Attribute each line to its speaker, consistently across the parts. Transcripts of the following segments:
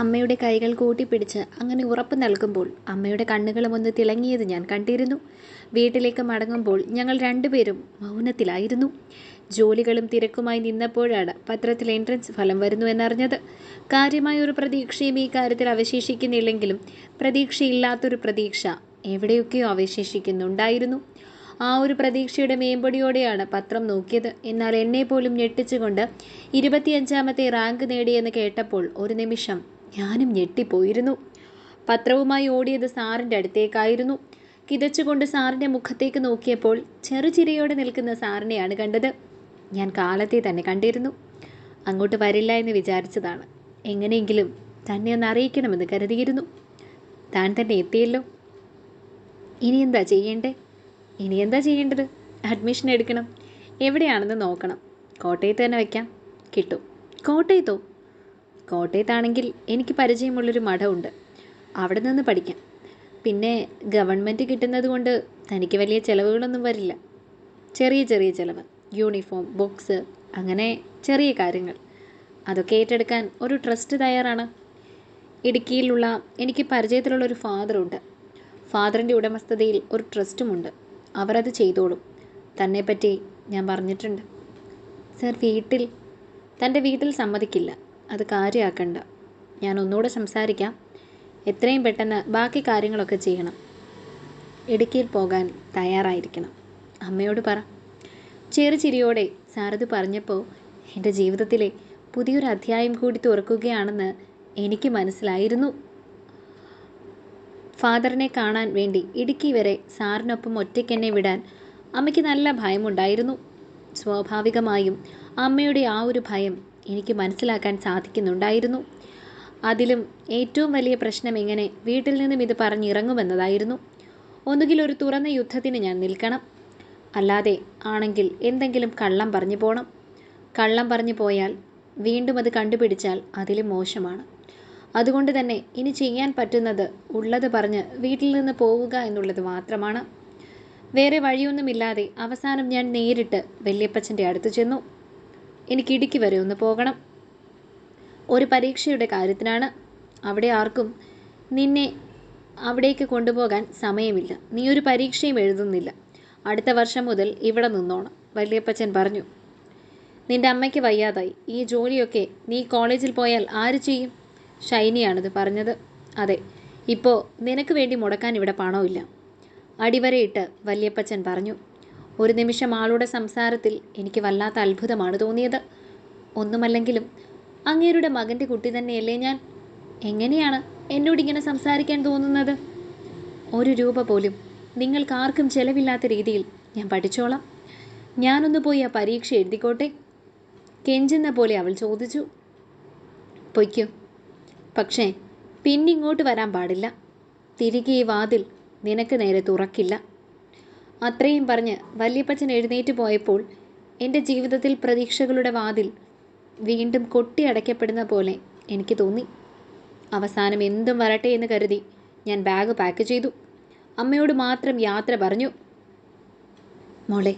Speaker 1: അമ്മയുടെ കൈകൾ കൂട്ടിപ്പിടിച്ച് അങ്ങനെ ഉറപ്പ് നൽകുമ്പോൾ അമ്മയുടെ കണ്ണുകളും ഒന്ന് തിളങ്ങിയത് ഞാൻ കണ്ടിരുന്നു. വീട്ടിലേക്ക് മടങ്ങുമ്പോൾ ഞങ്ങൾ രണ്ടുപേരും മൗനത്തിലായിരുന്നു. ജോലികളും തിരക്കുമായി നിന്നപ്പോഴാണ് പത്രത്തിൽ എൻട്രൻസ് ഫലം വരുന്നു എന്നറിഞ്ഞത്. കാര്യമായ ഒരു പ്രതീക്ഷയും ഈ കാര്യത്തിൽ അവശേഷിക്കുന്നില്ലെങ്കിലും പ്രതീക്ഷയില്ലാത്തൊരു പ്രതീക്ഷ എവിടെയൊക്കെയോ അവശേഷിക്കുന്നുണ്ടായിരുന്നു. ആ ഒരു പ്രതീക്ഷയുടെ മേമ്പൊടിയോടെയാണ് പത്രം നോക്കിയത്. എന്നാൽ എന്നെ പോലും ഞെട്ടിച്ചുകൊണ്ട് ഇരുപത്തിയഞ്ചാമത്തെ റാങ്ക് നേടിയെന്ന് കേട്ടപ്പോൾ ഒരു നിമിഷം ഞാനും ഞെട്ടിപ്പോയിരുന്നു. പത്രവുമായി ഓടിയത് സാറിന്റെ അടുത്തേക്കായിരുന്നു. കിതച്ചുകൊണ്ട് സാറിന്റെ മുഖത്തേക്ക് നോക്കിയപ്പോൾ ചെറുചിരിയോടെ നിൽക്കുന്ന സാറിനെയാണ് കണ്ടത്. ഞാൻ കാലത്തെ തന്നെ കണ്ടിരുന്നു. അങ്ങോട്ട് വരില്ല എന്ന് വിചാരിച്ചതാണ്. എങ്ങനെയെങ്കിലും തന്നെ ഒന്ന് അറിയിക്കണമെന്ന് കരുതിയിരുന്നു. താൻ തന്നെ എത്തിയല്ലോ. ഇനി എന്താ ചെയ്യേണ്ടേ? ഇനി എന്താ ചെയ്യേണ്ടത്? അഡ്മിഷൻ എടുക്കണം. എവിടെയാണെന്ന് നോക്കണം. കോട്ടയത്ത് തന്നെ വയ്ക്കാം കിട്ടും. കോട്ടയത്തോ? കോട്ടയത്താണെങ്കിൽ എനിക്ക് പരിചയമുള്ളൊരു മഠമുണ്ട്. അവിടെ നിന്ന് പഠിക്കാം. പിന്നെ ഗവൺമെന്റ് കിട്ടുന്നത് കൊണ്ട് തനിക്ക് വലിയ ചിലവുകളൊന്നും വരില്ല. ചെറിയ ചെറിയ ചിലവ്. യൂണിഫോം ബുക്സ് അങ്ങനെ ചെറിയ കാര്യങ്ങൾ. അതൊക്കെ ഏറ്റെടുക്കാൻ ഒരു ട്രസ്റ്റ് തയ്യാറാണ്. ഇടുക്കിയിലുള്ള എനിക്ക് പരിചയത്തിലുള്ള ഒരു ഫാദറുണ്ട്. ഫാദറിന്റെ ഉടമസ്ഥതയിൽ ഒരു ട്രസ്റ്റുമുണ്ട്. അവരത് ചെയ്തോളും. തന്നെപ്പറ്റി ഞാൻ പറഞ്ഞിട്ടുണ്ട്. സർ വീട്ടിൽ തന്റെ വീട്ടിൽ സമ്മതിക്കില്ല. അത് കാര്യമാക്കണ്ട ഞാൻ ഒന്നുകൂടെ സംസാരിക്കാം. എത്രയും പെട്ടെന്ന് ബാക്കി കാര്യങ്ങളൊക്കെ ചെയ്യണം. ഇടുക്കിയിൽ പോകാൻ തയ്യാറായിരിക്കണം. അമ്മയോട് പറ. ചെറുചിരിയോടെ സാരഥി പറഞ്ഞപ്പോൾ എന്റെ ജീവിതത്തിലെ പുതിയൊരു അധ്യായം കൂടി തുറക്കുകയാണെന്ന് എനിക്ക് മനസ്സിലായിരുന്നു. ഫാദറിനെ കാണാൻ വേണ്ടി ഇടുക്കി വരെ സാറിനൊപ്പം ഒറ്റയ്ക്കെന്നെ വിടാൻ അമ്മയ്ക്ക് നല്ല ഭയമുണ്ടായിരുന്നു. സ്വാഭാവികമായും അമ്മയുടെ ആ ഒരു ഭയം എനിക്ക് മനസ്സിലാക്കാൻ സാധിക്കുന്നുണ്ടായിരുന്നു. അതിലും ഏറ്റവും വലിയ പ്രശ്നം എങ്ങനെ വീട്ടിൽ നിന്നും ഇത് പറഞ്ഞിറങ്ങുമെന്നതായിരുന്നു. ഒന്നുകിൽ ഒരു തുറന്ന യുദ്ധത്തിന് ഞാൻ നിൽക്കണം. അല്ലാതെ ആണെങ്കിൽ എന്തെങ്കിലും കള്ളം പറഞ്ഞു പോകണം കള്ളം പറഞ്ഞു പോയാൽ വീണ്ടും അത് കണ്ടുപിടിച്ചാൽ അതിലും മോശമാണ്. അതുകൊണ്ട് തന്നെ ഇനി ചെയ്യാൻ പറ്റുന്നത് ഉള്ളത് പറഞ്ഞ് വീട്ടിൽ നിന്ന് പോവുക എന്നുള്ളത് മാത്രമാണ്. വേറെ വഴിയൊന്നുമില്ലാതെ അവസാനം ഞാൻ നേരിട്ട് വല്യപ്പച്ചന്റെ അടുത്ത് ചെന്നു. എനിക്ക് ഇടുക്കി വരെ ഒന്ന് പോകണം. ഒരു പരീക്ഷയുടെ കാര്യത്തിനാണ് അവിടെ ആർക്കും നിന്നെ അവിടേക്ക് കൊണ്ടുപോകാൻ സമയമില്ല. നീ ഒരു പരീക്ഷയും എഴുതുന്നില്ല. അടുത്ത വർഷം മുതൽ ഇവിടെ നിന്നോണം വല്യപ്പച്ചൻ പറഞ്ഞു. നിന്റെ അമ്മയ്ക്ക് വയ്യാതായി. ഈ ജോലിയൊക്കെ നീ കോളേജിൽ പോയാൽ ആര് ചെയ്യും? ഷൈനിയാണിത് പറഞ്ഞത്. അതെ ഇപ്പോൾ നിനക്ക് വേണ്ടി മുടക്കാൻ ഇവിടെ പണമില്ല. അടിവരയിട്ട് വല്യപ്പച്ചൻ പറഞ്ഞു. ഒരു നിമിഷം ആളുടെ സംസാരത്തിൽ എനിക്ക് വല്ലാത്ത അത്ഭുതമാണ് തോന്നിയത്. ഒന്നുമല്ലെങ്കിലും അങ്ങേരുടെ മകന്റെ കുട്ടി തന്നെയല്ലേ ഞാൻ? എങ്ങനെയാണ് എന്നോട് ഇങ്ങനെ സംസാരിക്കാൻ തോന്നുന്നത്? ഒരു രൂപ പോലും നിങ്ങൾക്കാർക്കും ചെലവില്ലാത്ത രീതിയിൽ ഞാൻ പഠിച്ചോളാം. ഞാനൊന്ന് പോയി ആ പരീക്ഷ എഴുതിക്കോട്ടെ. കെഞ്ചുന്ന പോലെ അവൾ ചോദിച്ചു. പൊയ്ക്കോ. പക്ഷേ പിന്നിങ്ങോട്ട് വരാൻ പാടില്ല. തിരികെ ഈ വാതിൽ നിനക്ക് നേരെ തുറക്കില്ല. അത്രയും പറഞ്ഞ് വല്യപ്പച്ചൻ എഴുന്നേറ്റ് പോയപ്പോൾ എന്റെ ജീവിതത്തിൽ പ്രതീക്ഷകളുടെ വാതിൽ വീണ്ടും കൊട്ടിയടയ്ക്കപ്പെടുന്ന പോലെ എനിക്ക് തോന്നി. അവസാനം എന്തും വരട്ടെ എന്ന് കരുതി ഞാൻ ബാഗ് പാക്ക് ചെയ്തു. അമ്മയോട് മാത്രം യാത്ര പറഞ്ഞു. മോളെ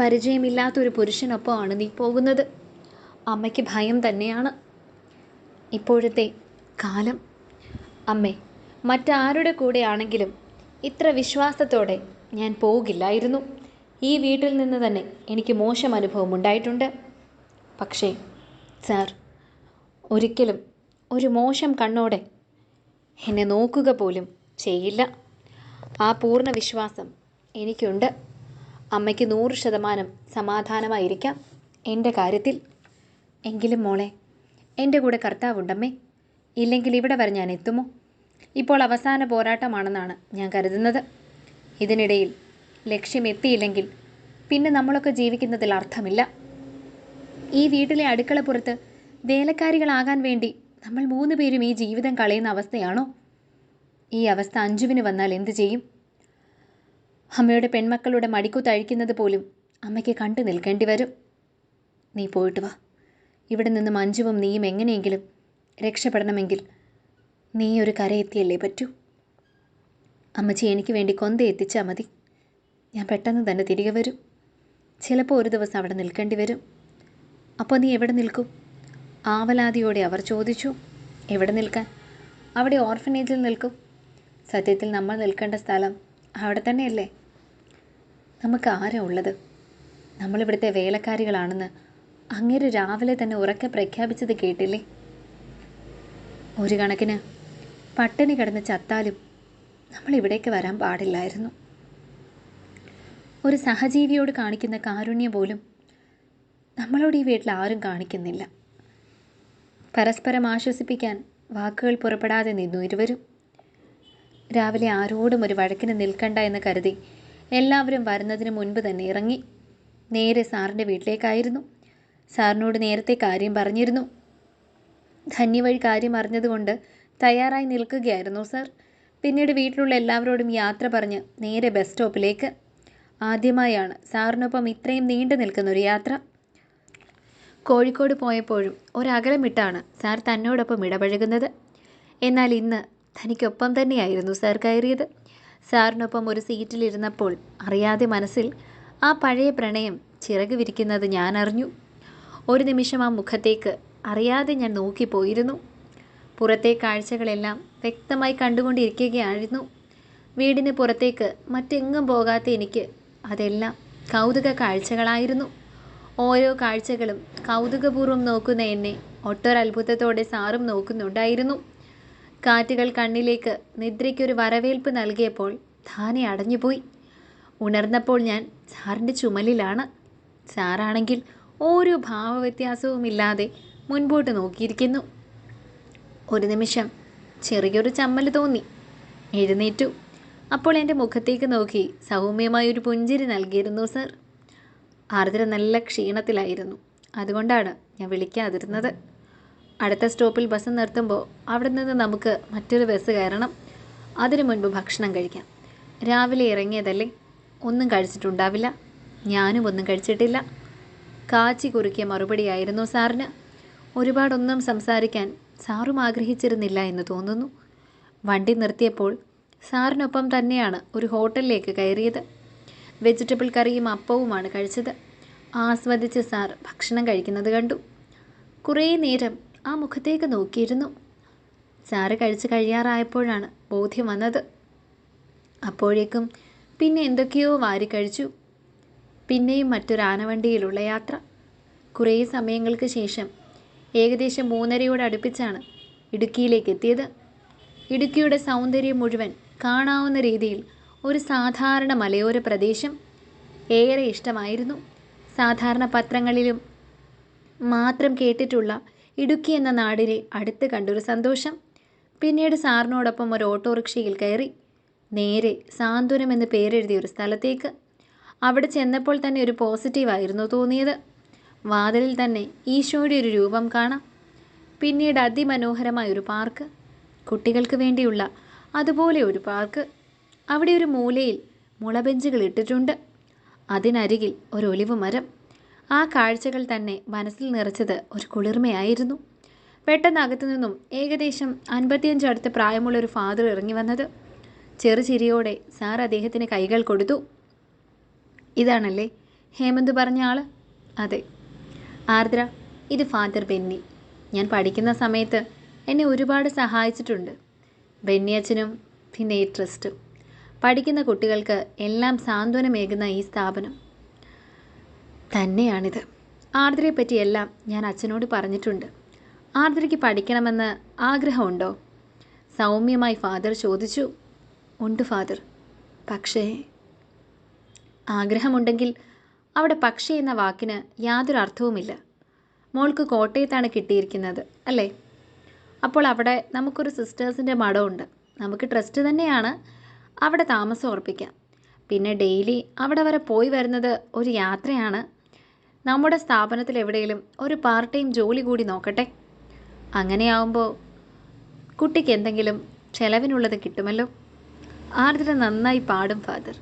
Speaker 1: പരിചയമില്ലാത്തൊരു പുരുഷനൊപ്പമാണ് നീ പോകുന്നത്. അമ്മയ്ക്ക് ഭയം തന്നെയാണ്. ഇപ്പോഴത്തെ കാലം. അമ്മേ മറ്റാരുടെ കൂടെയാണെങ്കിലും ഇത്ര വിശ്വാസത്തോടെ ഞാൻ പോകില്ലായിരുന്നു. ഈ വീട്ടിൽ നിന്ന് തന്നെ എനിക്ക് മോശം അനുഭവം ഉണ്ടായിട്ടുണ്ട്. പക്ഷേ സാർ ഒരിക്കലും ഒരു മോശം കണ്ണോടെ എന്നെ നോക്കുക പോലും ചെയ്യില്ല. ആ പൂർണ വിശ്വാസം എനിക്കുണ്ട്. അമ്മയ്ക്ക് നൂറ് ശതമാനം സമാധാനമായിരിക്കാം എന്റെ കാര്യത്തിൽ. എങ്കിലും മോളെ എന്റെ കൂടെ കർത്താവുണ്ടമ്മേ. ഇല്ലെങ്കിൽ ഇവിടെ വരെ ഞാൻ എത്തുമോ? ഇപ്പോൾ അവസാന പോരാട്ടമാണെന്നാണ് ഞാൻ കരുതുന്നത്. ഇതിനിടയിൽ ലക്ഷ്യം എത്തിയില്ലെങ്കിൽ പിന്നെ നമ്മളൊക്കെ ജീവിക്കുന്നതിൽ അർത്ഥമില്ല. ഈ വീട്ടിലെ അടുക്കളപ്പുറത്ത് വേലക്കാരികളാകാൻ വേണ്ടി നമ്മൾ മൂന്ന് പേരും ഈ ജീവിതം കളയുന്ന അവസ്ഥയാണോ? ഈ അവസ്ഥ അഞ്ജുവിന് വന്നാൽ എന്തു ചെയ്യും? അമ്മയുടെ പെൺമക്കളുടെ മടിക്കുത്തഴിക്കുന്നത് പോലും അമ്മയ്ക്ക് കണ്ടു നിൽക്കേണ്ടി വരും. നീ പോയിട്ട് വാ. ഇവിടെ നിന്നും അഞ്ജുവും നീയും എങ്ങനെയെങ്കിലും രക്ഷപ്പെടണമെങ്കിൽ നീ ഒരു കരയെത്തിയല്ലേ പറ്റൂ. അമ്മച്ചി എനിക്ക് വേണ്ടി കൊന്ത എത്തിച്ചാൽ മതി. ഞാൻ പെട്ടെന്ന് തന്നെ തിരികെ വരും. ചിലപ്പോൾ ഒരു ദിവസം അവിടെ നിൽക്കേണ്ടി വരും. അപ്പോൾ നീ എവിടെ നിൽക്കും? ആവലാതിയോടെ അവർ ചോദിച്ചു. എവിടെ നിൽക്കാൻ? അവിടെ ഓർഫനേജിൽ നിൽക്കും. സത്യത്തിൽ നമ്മൾ നിൽക്കേണ്ട സ്ഥലം അവിടെ തന്നെയല്ലേ? നമുക്ക് ആരാ ഉള്ളത്? നമ്മളിവിടുത്തെ വേലക്കാരികളാണെന്ന് അങ്ങേര് രാവിലെ തന്നെ ഉറക്കെ പ്രഖ്യാപിച്ചത് കേട്ടില്ലേ? ഒരു കണക്കിന് പട്ടിണി കിടന്ന് ചത്താലും നമ്മൾ ഇവിടേക്ക് വരാൻ പാടില്ലായിരുന്നു. ഒരു സഹജീവിയോട് കാണിക്കുന്ന കാരുണ്യം പോലും നമ്മളോട് ഈ വീട്ടിൽ ആരും കാണിക്കുന്നില്ല. പരസ്പരം ആശ്വസിപ്പിക്കാൻ വാക്കുകൾ പുറപ്പെടാതെ നിന്നു ഇരുവരും. രാവിലെ ആരോടും ഒരു വഴക്കിന് നിൽക്കണ്ട എന്ന് കരുതി എല്ലാവരും വരുന്നതിന് മുൻപ് തന്നെ ഇറങ്ങി. നേരെ സാറിന്റെ വീട്ടിലേക്കായിരുന്നു. സാറിനോട് നേരത്തെ കാര്യം പറഞ്ഞിരുന്നു. ധന്യവഴി കാര്യം അറിഞ്ഞതുകൊണ്ട് തയ്യാറായി നിൽക്കുകയായിരുന്നു സാർ. പിന്നീട് വീട്ടിലുള്ള എല്ലാവരോടും യാത്ര പറഞ്ഞ് നേരെ ബസ് സ്റ്റോപ്പിലേക്ക്. ആദ്യമായാണ് സാറിനൊപ്പം ഇത്രയും നീണ്ടു നിൽക്കുന്നൊരു യാത്ര. കോഴിക്കോട് പോയപ്പോഴും ഒരകലമിട്ടാണ് സാർ തന്നോടൊപ്പം ഇടപഴകുന്നത്. എന്നാൽ ഇന്ന് തനിക്കൊപ്പം തന്നെയായിരുന്നു സാർ കയറിയത്. സാറിനൊപ്പം ഒരു സീറ്റിലിരുന്നപ്പോൾ അറിയാതെ മനസ്സിൽ ആ പഴയ പ്രണയം ചിറക് വിരിക്കുന്നത് ഞാൻ അറിഞ്ഞു. ഒരു നിമിഷം ആ മുഖത്തേക്ക് അറിയാതെ ഞാൻ നോക്കിപ്പോയിരുന്നു. പുറത്തെ കാഴ്ചകളെല്ലാം വ്യക്തമായി കണ്ടുകൊണ്ടിരിക്കുകയായിരുന്നു. വീടിന് പുറത്തേക്ക് മറ്റെങ്ങും പോകാത്ത എനിക്ക് അതെല്ലാം കൗതുക കാഴ്ചകളായിരുന്നു. ഓരോ കാഴ്ചകളും കൗതുകപൂർവം നോക്കുന്ന എന്നെ ഒട്ടൊരത്ഭുതത്തോടെ സാറും നോക്കുന്നുണ്ടായിരുന്നു. കാറ്റുകൾ കണ്ണിലേക്ക് നിദ്രയ്ക്കൊരു വരവേൽപ്പ് നൽകിയപ്പോൾ ധാനെ അടഞ്ഞുപോയി. ഉണർന്നപ്പോൾ ഞാൻ സാറിന്റെ ചുമലിലാണ്. സാറാണെങ്കിൽ ഓരോ ഭാവവ്യത്യാസവുമില്ലാതെ മുൻപോട്ട് നോക്കിയിരിക്കുന്നു. ഒരു നിമിഷം ചെറിയൊരു ചമ്മൽ തോന്നി. എഴുന്നേറ്റു. അപ്പോൾ എന്റെ മുഖത്തേക്ക് നോക്കി സൗമ്യമായ ഒരു പുഞ്ചിരി നൽകിയിരുന്നു സർ. ആർദ്ര നല്ല ക്ഷീണത്തിലായിരുന്നു. അതുകൊണ്ടാണ് ഞാൻ വിളിക്കാതിരുന്നത്. അടുത്ത സ്റ്റോപ്പിൽ ബസ് നിർത്തുമ്പോൾ അവിടെ നിന്ന് നമുക്ക് മറ്റൊരു ബസ് കയറണം. അതിനു മുൻപ് ഭക്ഷണം കഴിക്കാം. രാവിലെ ഇറങ്ങിയതല്ലേ? ഒന്നും കഴിച്ചിട്ടുണ്ടാവില്ല. ഞാനും ഒന്നും കഴിച്ചിട്ടില്ല. കാച്ചി കുറുക്കിയ മറുപടിയായിരുന്നു സാറിന്. ഒരുപാടൊന്നും സംസാരിക്കാൻ സാറും ആഗ്രഹിച്ചിരുന്നില്ല എന്ന് തോന്നുന്നു. വണ്ടി നിർത്തിയപ്പോൾ സാറിനൊപ്പം തന്നെയാണ് ഒരു ഹോട്ടലിലേക്ക് കയറിയത്. വെജിറ്റബിൾ കറിയും അപ്പവുമാണ് കഴിച്ചത്. ആസ്വദിച്ച് സാർ ഭക്ഷണം കഴിക്കുന്നത് കണ്ടു. കുറേ നേരം ആ മുഖത്തേക്ക് നോക്കിയിരുന്നു. സാറ് കഴിച്ച് കഴിയാറായപ്പോഴാണ് ബോധ്യം വന്നത്. അപ്പോഴേക്കും പിന്നെ എന്തൊക്കെയോ വാരി കഴിച്ചു. പിന്നെയും മറ്റൊരു ആനവണ്ടിയിലുള്ള യാത്ര. കുറേ സമയങ്ങൾക്ക് ശേഷം ഏകദേശം മൂന്നരയോട് അടുപ്പിച്ചാണ് ഇടുക്കിയിലേക്ക് എത്തിയത്. ഇടുക്കിയുടെ സൗന്ദര്യം മുഴുവൻ കാണാവുന്ന രീതിയിൽ ഒരു സാധാരണ മലയോര പ്രദേശം ഏറെ ഇഷ്ടമായിരുന്നു. സാധാരണ പത്രങ്ങളിലും മാത്രം കേട്ടിട്ടുള്ള ഇടുക്കി എന്ന നാടിനെ അടുത്ത് കണ്ടൊരു സന്തോഷം. പിന്നീട് സാറിനോടൊപ്പം ഒരു ഓട്ടോറിക്ഷയിൽ കയറി നേരെ സാന്ത്വനം എന്ന് പേരെഴുതിയ ഒരു സ്ഥലത്തേക്ക്. അവിടെ ചെന്നപ്പോൾ തന്നെ ഒരു പോസിറ്റീവായിരുന്നു തോന്നിയത്. വാതിലിൽ തന്നെ ഈശോയുടെ ഒരു രൂപം കാണാം. പിന്നീട് അതിമനോഹരമായ ഒരു പാർക്ക്. കുട്ടികൾക്ക് വേണ്ടിയുള്ള അതുപോലെ ഒരു പാർക്ക്. അവിടെ ഒരു മൂലയിൽ മുളബെഞ്ചുകൾ ഇട്ടിട്ടുണ്ട്. അതിനരികിൽ ഒരു ഒലിവ് മരം. ആ കാഴ്ചകൾ തന്നെ മനസ്സിൽ നിറച്ചത് ഒരു കുളിർമയായിരുന്നു. പെട്ടെന്ന് അകത്തു നിന്നും ഏകദേശം അൻപത്തിയഞ്ച് അടുത്ത് പ്രായമുള്ള ഒരു ഫാദർ ഇറങ്ങി വന്നത്. ചെറുചിരിയോടെ സാർ അദ്ദേഹത്തിന് കൈകൾ കൊടുത്തു. ഇതാണല്ലേ? ഹേമന്ത് പറഞ്ഞ ആൾ. അതെ. ആർദ്ര ഇത് ഫാദർ ബെന്നി. ഞാൻ പഠിക്കുന്ന സമയത്ത് എന്നെ ഒരുപാട് സഹായിച്ചിട്ടുണ്ട്. ബെന്നി അച്ഛനും പിന്നെ ഈ ട്രസ്റ്റും. പഠിക്കുന്ന കുട്ടികൾക്ക് എല്ലാം സാന്ത്വനമേകുന്ന ഈ സ്ഥാപനം. തന്നെയാണിത്. ആർദ്രയെ പറ്റിയെല്ലാം ഞാൻ അച്ഛനോട് പറഞ്ഞിട്ടുണ്ട്. ആർദ്രയ്ക്ക് പഠിക്കണമെന്ന് ആഗ്രഹമുണ്ടോ? സൗമ്യമായി ഫാദർ ചോദിച്ചു. ഉണ്ട് ഫാദർ. പക്ഷേ ആഗ്രഹമുണ്ടെങ്കിൽ അവിടെ പക്ഷി എന്ന വാക്കിന് യാതൊരു അർത്ഥവുമില്ല. മോൾക്ക് കോട്ടയത്താണ് കിട്ടിയിരിക്കുന്നത് അല്ലേ? അപ്പോൾ അവിടെ നമുക്കൊരു സിസ്റ്റേഴ്സിന്റെ മഠമുണ്ട്. നമുക്ക് ട്രസ്റ്റ് തന്നെയാണ് അവിടെ താമസം ഉറപ്പിക്കാം. പിന്നെ ഡെയിലി അവിടെ വരെ പോയി വരുന്നത് ഒരു യാത്രയാണ്. നമ്മുടെ സ്ഥാപനത്തിൽ എവിടെയെങ്കിലും ഒരു പാർട്ട് ടൈം ജോലി കൂടി നോക്കട്ടെ. അങ്ങനെയാവുമ്പോൾ കുട്ടിക്ക് എന്തെങ്കിലും ചെലവിനുള്ളത് കിട്ടുമല്ലോ. ആർദ്ര നന്നായി പാടും ഫാദർ.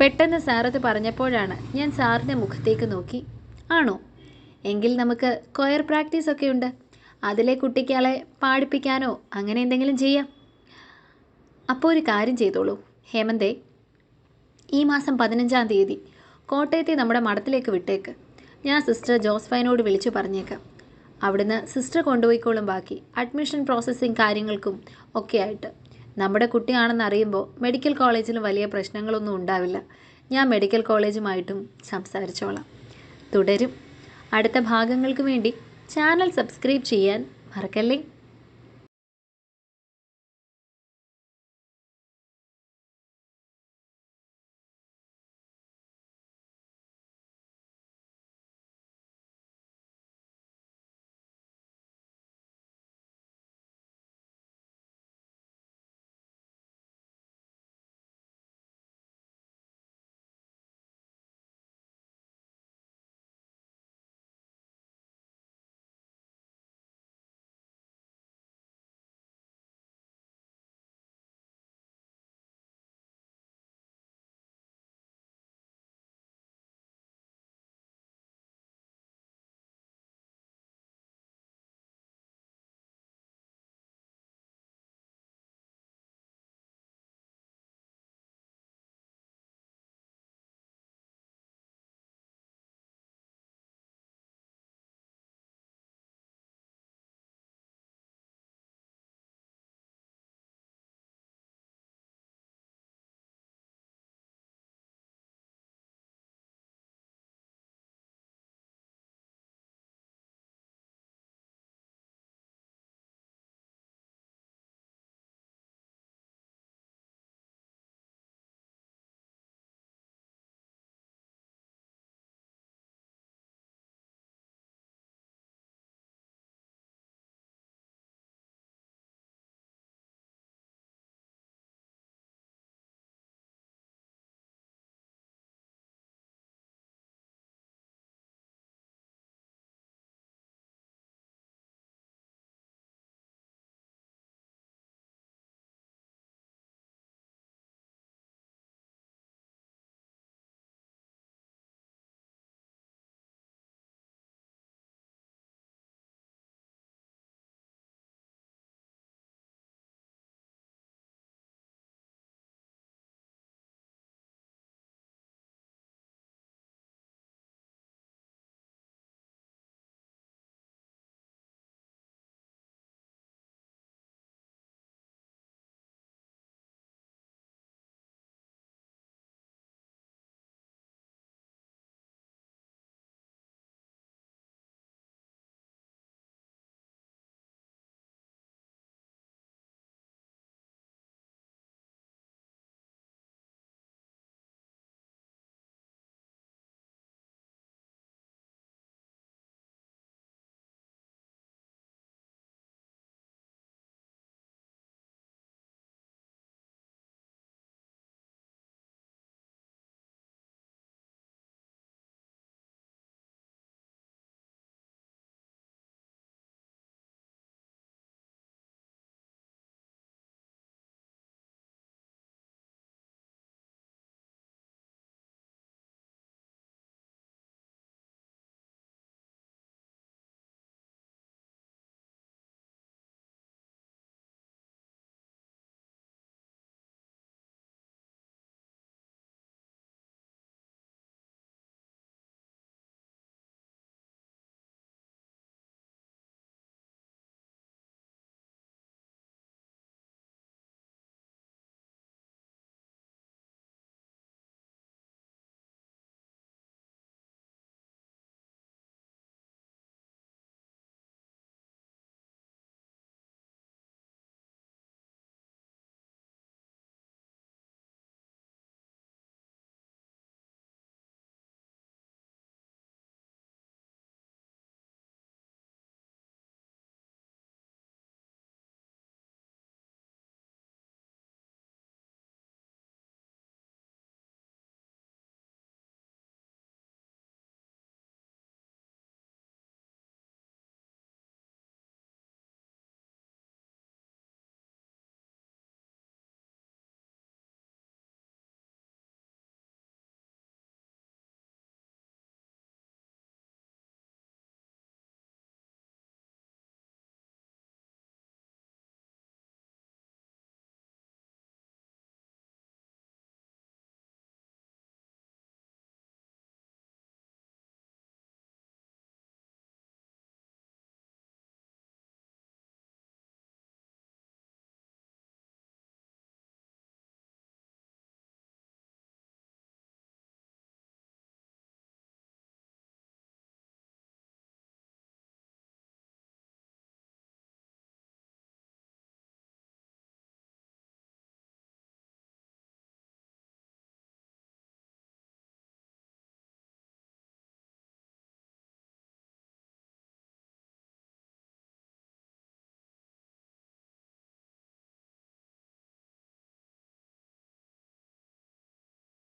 Speaker 1: പെട്ടെന്ന് സാറത് പറഞ്ഞപ്പോഴാണ് ഞാൻ സാറിന്റെ മുഖത്തേക്ക് നോക്കി. ആണോ? എങ്കിൽ നമുക്ക് കൊയർ പ്രാക്ടീസ് ഒക്കെ ഉണ്ട്. അതിലെ കുട്ടിക്കാളെ പാടിപ്പിക്കാനോ അങ്ങനെ എന്തെങ്കിലും ചെയ്യാം. അപ്പോൾ ഒരു കാര്യം ചെയ്തോളൂ. ഹേമന്തേ ഈ മാസം പതിനഞ്ചാം തീയതി കോട്ടയത്തെ നമ്മുടെ മഠത്തിലേക്ക് വിട്ടേക്ക്. ഞാൻ സിസ്റ്റർ ജോസ്ഫൈനോട് വിളിച്ചു പറഞ്ഞേക്കാം. അവിടുന്ന് സിസ്റ്റർ കൊണ്ടുപോയിക്കോളും ബാക്കി. അഡ്മിഷൻ പ്രോസസ്സിങ് കാര്യങ്ങൾക്കും ഒക്കെ ആയിട്ട്. നമ്മുടെ കുട്ടിയാണെന്ന് അറിയുമ്പോൾ മെഡിക്കൽ കോളേജിൽ വലിയ പ്രശ്നങ്ങളൊന്നും ഉണ്ടാവില്ല. ഞാൻ മെഡിക്കൽ കോളേജുമായിട്ടും സംസാരിച്ചോളാം. തുടരും. അടുത്ത ഭാഗങ്ങൾക്ക് വേണ്ടി ചാനൽ സബ്സ്ക്രൈബ് ചെയ്യാൻ മറക്കല്ലേ?